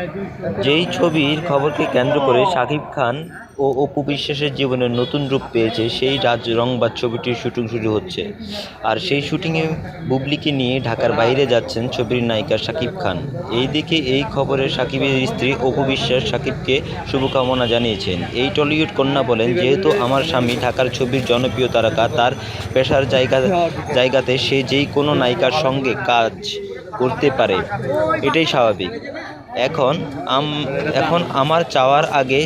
যায় দুই যেই ছবির খবরকে কেন্দ্র করে শাকিব খান ও অপু বিশ্বাসের জীবনে নতুন রূপ পেয়েছে, সেই রাজ রংবাজ ছবিটির শুটিং শুরু হচ্ছে। আর সেই শুটিংয়ে বুবলিকে নিয়ে ঢাকার বাইরে যাচ্ছেন ছবির নায়িকা শাকিব খান। এই দিকে এই খবরে শাকিবের স্ত্রী অপু বিশ্বাস শাকিবকে শুভকামনা জানিয়েছেন। এই টলিউড কন্যা বলেন, যেহেতু আমার স্বামী ঢাকার ছবির জনপ্রিয় তারকা, তার পেশার জায়গা, জায়গাতে সে যেই কোনো নায়িকার সঙ্গে কাজ করতে পারে, এটাই স্বাভাবিক। এখন এখন আমার চাওয়ার আগে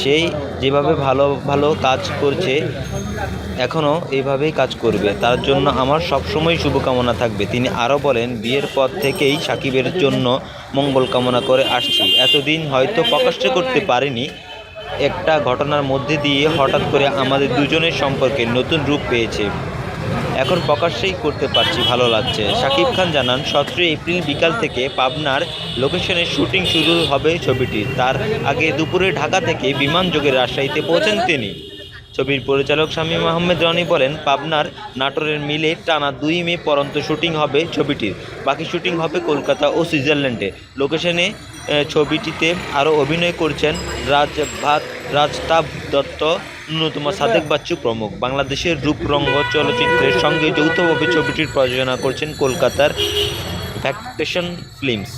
সেই যেভাবে ভালো ভালো কাজ করছে, এখনও এইভাবেই কাজ করবে। তার জন্য আমার সবসময় শুভকামনা থাকবে। তিনি আরও বলেন, বিয়ের পর থেকেই সাকিবের জন্য মঙ্গল কামনা করে আসছি। এতদিন হয়তো প্রকাশ্য করতে পারিনি। একটা ঘটনার মধ্যে দিয়ে হঠাৎ করে আমাদের দুজনের সম্পর্কে নতুন রূপ পেয়েছে। এখন প্রকাশ্যেই করতে পারছি, ভালো লাগছে। শাকিব খান জানান, সতেরোই এপ্রিল বিকাল থেকে পাবনার লোকেশনে শুটিং শুরু হবে ছবিটির। তার আগে দুপুরে ঢাকা থেকে বিমান বিমানযোগে রাজশাহীতে পৌঁছেন তিনি। ছবির পরিচালক শামীম আহমেদ রনি বলেন, পাবনার নাটোরের মিলে টানা দুই মে পর্যন্ত শুটিং হবে ছবিটির। বাকি শুটিং হবে কলকাতা ও সুইজারল্যান্ডে। লোকেশনে ছবিটিতে আরও অভিনয় করছেন রাজ ভাত রাজতাব দত্ত ন্যূনতম সাদেক বাচ্চু প্রমুখ। বাংলাদেশের রূপরঙ্গ চলচ্চিত্রের সঙ্গে যৌথভাবে ছবিটির প্রযোজনা করছেন কলকাতার ফ্যাকটেশন ফিল্মস